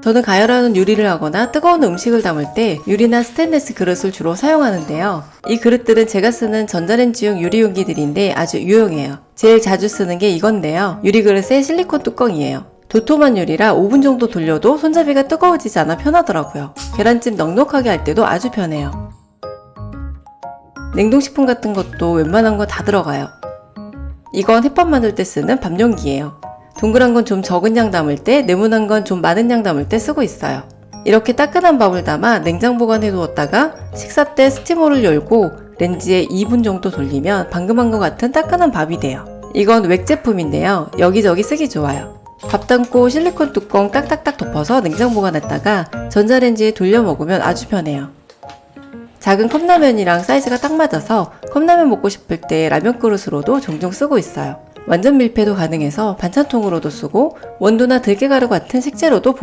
저는 가열하는 요리를 하거나 뜨거운 음식을 담을 때 유리나 스테인리스 그릇을 주로 사용하는데요. 이 그릇들은 제가 쓰는 전자레인지용 유리 용기들인데 아주 유용해요. 제일 자주 쓰는 게 이건데요. 유리 그릇에 실리콘 뚜껑이에요. 도톰한 유리라 5분 정도 돌려도 손잡이가 뜨거워지지 않아 편하더라고요. 계란찜 넉넉하게 할 때도 아주 편해요. 냉동식품 같은 것도 웬만한 거다 들어가요. 이건 햇밥 만들 때 쓰는 밥용기예요. 동그란 건 좀 적은 양 담을 때, 네모난 건 좀 많은 양 담을 때 쓰고 있어요. 이렇게 따끈한 밥을 담아 냉장 보관해 두었다가 식사 때 스티머를 열고 렌지에 2분 정도 돌리면 방금 한 것 같은 따끈한 밥이 돼요. 이건 웩 제품인데요. 여기저기 쓰기 좋아요. 밥 담고 실리콘 뚜껑 딱딱딱 덮어서 냉장 보관했다가 전자레인지에 돌려 먹으면 아주 편해요. 작은 컵라면이랑 사이즈가 딱 맞아서 컵라면 먹고 싶을 때 라면 그릇으로도 종종 쓰고 있어요. 완전 밀폐도 가능해서 반찬통으로도 쓰고 원두나 들깨가루 같은 식재로도